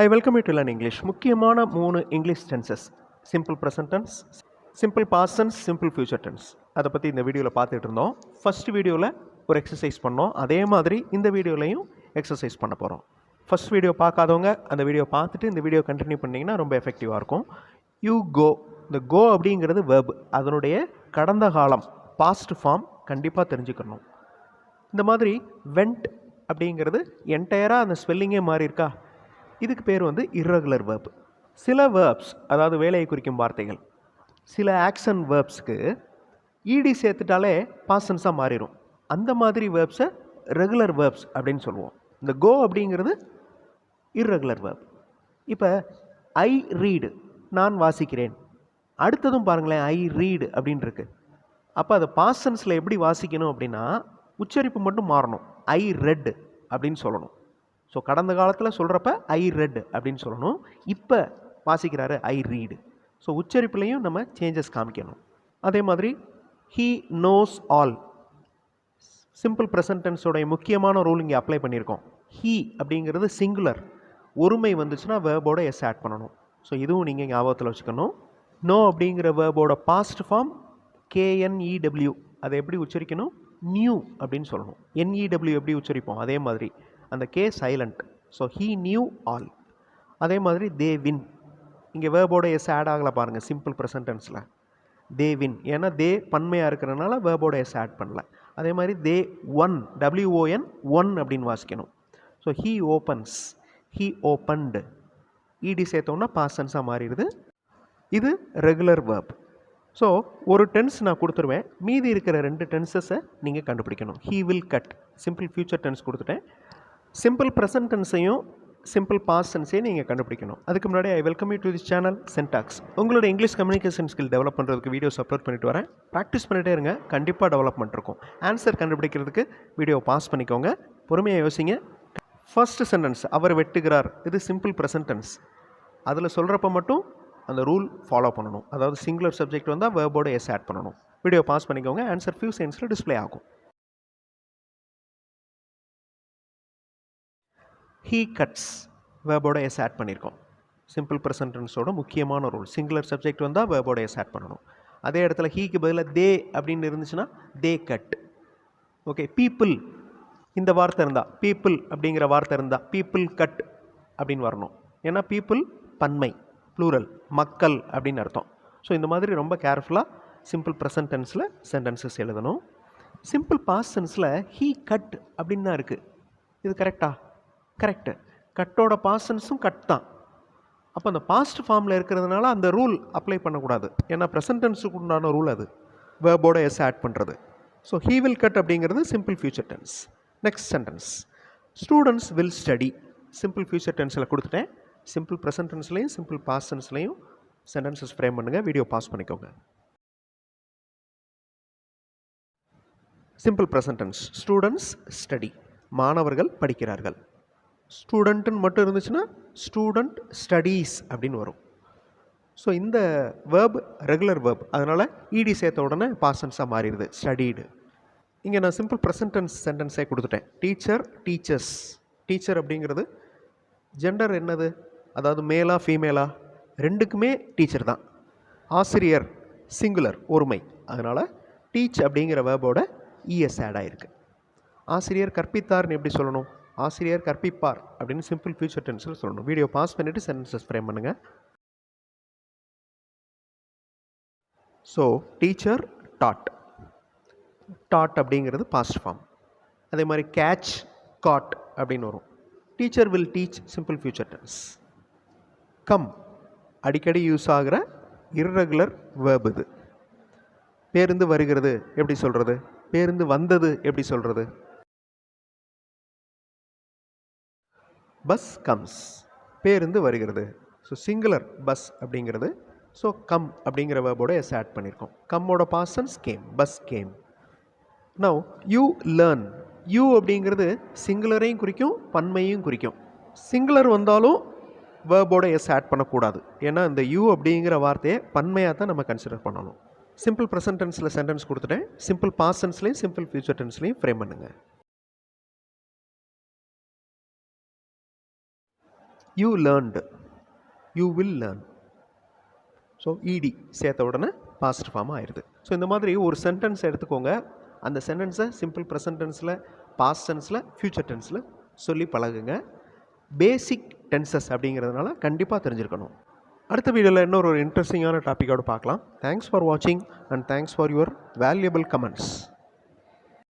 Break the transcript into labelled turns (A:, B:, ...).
A: I welcome you to learn English முக்கியமான மூணு English tenses simple present tense simple past tense simple future tense அதை பற்றி இந்த வீடியோவில் பார்த்துட்டு இருந்தோம். ஃபர்ஸ்ட் வீடியோவில் ஒரு எக்ஸசைஸ் பண்ணோம். அதே மாதிரி இந்த வீடியோலையும் எக்ஸசைஸ் பண்ண போகிறோம் ஃபர்ஸ்ட் வீடியோ பார்க்காதவங்க அந்த வீடியோ பார்த்துட்டு இந்த வீடியோ கண்டினியூ பண்ணிங்கன்னா ரொம்ப எஃபெக்டிவாக இருக்கும். யூ கோ இந்த கோ அப்படிங்கிறது வெர்ப் அதனுடைய கடந்த காலம் பாஸ்ட் ஃபார்ம் கண்டிப்பாக தெரிஞ்சுக்கணும். இந்த மாதிரி வெண்ட் அப்படிங்கிறது என்டையராக அந்த ஸ்பெல்லிங்கே மாறி இருக்கா இதுக்கு பேர் வந்து இர்ரெகுலர் வேர்ப் சில வேர்ப்ஸ் அதாவது வேலையை குறிக்கும் வார்த்தைகள் சில ஆக்ஷன் வேர்ப்ஸ்க்கு ஈடி சேர்த்துட்டாலே பாசன்ஸாக மாறிடும் அந்த மாதிரி வேர்ப்ஸை ரெகுலர் வேர்ப்ஸ் அப்படின்னு சொல்லுவோம். இந்த கோ அப்படிங்கிறது இர்ரெகுலர் வேர்ப் இப்போ ஐ ரீடு நான் வாசிக்கிறேன். அடுத்ததும் பாருங்களேன் ஐ ரீடு அப்படின்னு இருக்கு அப்போ அதை பாசன்ஸில் எப்படி வாசிக்கணும் அப்படின்னா உச்சரிப்பு மட்டும் மாறணும். ஐ ரெட் அப்படின்னு சொல்லணும். ஸோ கடந்த காலத்தில் சொல்கிறப்ப ஐ ரெட் அப்படின்னு சொல்லணும். இப்போ வாசிக்கிறாரு ஐ ரீடு ஸோ உச்சரிப்புலையும் நம்ம சேஞ்சஸ் காமிக்கணும். அதே மாதிரி ஹீ நோஸ் ஆல் சிம்பிள் ப்ரெசன்டென்ஸோடைய முக்கியமான ரூல் இங்கே அப்ளை பண்ணியிருக்கோம். ஹீ அப்படிங்கிறது சிங்குலர் ஒருமை வந்துச்சுன்னா வேர்போட எஸ் ஆட் பண்ணணும். ஸோ இதுவும் நீங்கள் ஞாபகத்தில் வச்சுக்கணும். நோ அப்படிங்கிற வேர்போட பாஸ்ட் ஃபார்ம் கேஎன்இடபிள்யூ அதை எப்படி உச்சரிக்கணும்? நியூ அப்படின்னு சொல்லணும். என்இடபிள்யூ எப்படி உச்சரிப்போம்? அதே மாதிரி. அந்த K silent so he knew all அதே மாதிரி தே வின் இங்கே வேர்போட எஸ் ஆட் ஆகலை பாருங்கள் சிம்பிள் ப்ரெசன்டென்ஸில் தே வின் ஏன்னா தே பன்மையாக இருக்கிறனால வேர்போட எஸ் ஆட் பண்ணல. அதே மாதிரி தே ஒன் டபிள்யூஓஎன் ஒன் அப்படின்னு வாசிக்கணும். So he opens he opened ED சேர்த்தோம்னா பாசன்ஸாக மாறிடுது. இது ரெகுலர் வேர்ப் ஸோ ஒரு டென்ஸ் நான் கொடுத்துருவேன். மீதி இருக்கிற ரெண்டு டென்சஸை நீங்கள் கண்டுபிடிக்கணும். He will cut simple future tense கொடுத்துட்டேன். சிம்பிள் ப்ரெசன்ட் டென்ஸையும் சிம்பிள் பாஸ்ட் டென்ஸையும் நீங்கள் கண்டுபிடிக்கணும். அதுக்கு முன்னாடி I welcome you to this channel Syntax உங்களோட இங்கிலீஷ் கம்யூனிகேஷன் ஸ்கில் டெவலப் பண்ணுறதுக்கு வீடியோஸ் அப்லோட் பண்ணிட்டு வரேன். ப்ராக்டிஸ் பண்ணிட்டே இருங்க கண்டிப்பாக டெவலப்மெண்ட் இருக்கும். ஆன்சர் கண்டுபிடிக்கிறதுக்கு வீடியோ பாஸ் பண்ணிக்கோங்க. பொறுமையாக யோசிங்க. ஃபர்ஸ்ட் சென்டென்ஸ் அவர் வெட்டுகிறார். இது சிம்பிள் ப்ரெசன்ட் டென்ஸ் அதில் சொல்கிறப்ப மட்டும் அந்த ரூல் ஃபாலோ பண்ணணும். அதாவது சிங்குலர் சப்ஜெக்ட் வந்தால் வேர்போட எஸ் ஆட் பண்ணணும். வீடியோ பாஸ் பண்ணிக்கோங்க. ஆன்சர் ஃபியூ சென்ஸில் டிஸ்ப்ளே ஆகும். ஹீ கட்ஸ் வேர்போட எஸ் ஆட் பண்ணியிருக்கோம் சிம்பிள் ப்ரெசன்டென்ஸோட முக்கியமான ரூல் சிங்குலர் சப்ஜெக்ட் வந்தால் வேர்போட எஸ் ஆட் பண்ணணும். அதே இடத்துல ஹீக்கு பதிலாக தே அப்படின்னு இருந்துச்சுன்னா தே கட் ஓகே பீப்புள் இந்த வார்த்தை இருந்தால் பீப்புள் அப்படிங்கிற வார்த்தை இருந்தால் பீப்புள் கட் அப்படின்னு வரணும். ஏன்னா பீப்புள் பன்மை ப்ளூரல் மக்கள் அப்படின்னு அர்த்தம். ஸோ இந்த மாதிரி ரொம்ப கேர்ஃபுல்லாக சிம்பிள் ப்ரெசன்டென்ஸில் சென்டென்சஸ் எழுதணும். சிம்பிள் பாஸ்ட் ஹீ கட் அப்படின்னு தான் இருக்குது இது கரெக்டாக கரெக்டு கட்டோட பாஸ்டன்ஸும் கட் தான். அப்போ அந்த பாஸ்ட் ஃபார்மில் இருக்கிறதுனால அந்த ரூல் அப்ளை பண்ணக்கூடாது. ஏன்னா ப்ரெசன்டென்ஸுக்கு உண்டான ரூல் அது. வேர்போட எஸ் ஆட் பண்ணுறது ஸோ ஹீ வில் கட் அப்படிங்கிறது simple future tense next sentence students will study simple future டென்ஸில் கொடுத்துட்டேன். சிம்பிள் ப்ரெசன்ட் டென்ஸ்லையும் சிம்பிள் பாஸ்ட் டென்ஸ்லையும் சென்டென்சஸ் ஃப்ரேம் பண்ணுங்கள் வீடியோ பாஸ் பண்ணிக்கோங்க. Simple present tense students study மாணவர்கள் படிக்கிறார்கள். ஸ்டூடெண்ட்டுன்னு மட்டும் இருந்துச்சுன்னா ஸ்டூடெண்ட் ஸ்டடீஸ் அப்படின்னு வரும். ஸோ இந்த வேர்ப் ரெகுலர் வேர்ப் அதனால் இடி சேர்த்த உடனே பாசன்ஸாக மாறிடுது ஸ்டடீடு இங்கே நான் சிம்பிள் ப்ரெசன்டென்ஸ் சென்டென்ஸே கொடுத்துட்டேன். டீச்சர் டீச்சர்ஸ் டீச்சர் அப்படிங்கிறது ஜெண்டர் என்னது? அதாவது மேலா ஃபீமேலா ரெண்டுக்குமே டீச்சர் தான். ஆசிரியர் சிங்குலர் ஒருமை. அதனால் டீச் அப்படிங்கிற வேர்போட இஎஸ் e ஆட் ஆகிருக்கு ஆசிரியர் கற்பித்தார்னு எப்படி சொல்லணும்? ஆசிரியர் கற்பிப்பார் அப்படின்னு சிம்பிள் ஃபியூச்சர் டென்ஸில் சொல்லணும். வீடியோ பாஸ் பண்ணிவிட்டு சென்டென்சஸ் ஃப்ரேம் பண்ணுங்கள் ஸோ டீச்சர் டாட் டாட் அப்படிங்கிறது பாஸ்ட் ஃபார்ம் அதே மாதிரி கேட்ச் காட் அப்படின்னு வரும். Teacher will teach simple future tense come அடிக்கடி யூஸ் ஆகிற இர்ரெகுலர் வேர்ப் இது. பேருந்து வருகிறது எப்படி சொல்கிறது பேருந்து வந்தது எப்படி சொல்கிறது பஸ் கம்ஸ் பேருந்து வருகிறது. ஸோ சிங்குலர் பஸ் அப்படிங்கிறது ஸோ கம் அப்படிங்கிற வேர்போட எஸ் ஆட் பண்ணியிருக்கோம் கம்மோட past tense came bus came now you learn you அப்படிங்கிறது சிங்குலரையும் குறிக்கும் பன்மையும் குறிக்கும். சிங்குலர் வந்தாலும் வேர்போட எஸ் ஆட் பண்ணக்கூடாது. ஏன்னா இந்த யூ அப்படிங்கிற வார்த்தையை பன்மையாக தான் நம்ம கன்சிடர் பண்ணணும். சிம்பிள் ப்ரெசன்ட் டென்ஸில் சென்டென்ஸ் கொடுத்துட்டேன். சிம்பிள் பாஸ்ட் டென்ஸ்லையும் சிம்பிள் ஃபியூச்சர் டென்ஸ்லையும் ஃப்ரேம் பண்ணுங்கள் you learned you will learn so ED சேர்த்த உடனே பாசிட்டிவ் ஃபார்ம் ஆயிடுது ஸோ இந்த மாதிரி ஒரு சென்டென்ஸ் எடுத்துக்கோங்க. அந்த சென்டென்ஸை சிம்பிள் ப்ரெசன்ட் டென்ஸில் பாஸ்ட் டென்ஸில் ஃப்யூச்சர் டென்ஸில் சொல்லி பழகுங்க. பேசிக் டென்சஸ் அப்படிங்கிறதுனால கண்டிப்பாக தெரிஞ்சிருக்கணும். அடுத்த வீடியோவில் இன்னொரு ஒரு இன்ட்ரெஸ்டிங்கான டாப்பிக்கோடு பார்க்கலாம். தேங்க்ஸ் ஃபார் வாட்சிங் and thanks for your valuable comments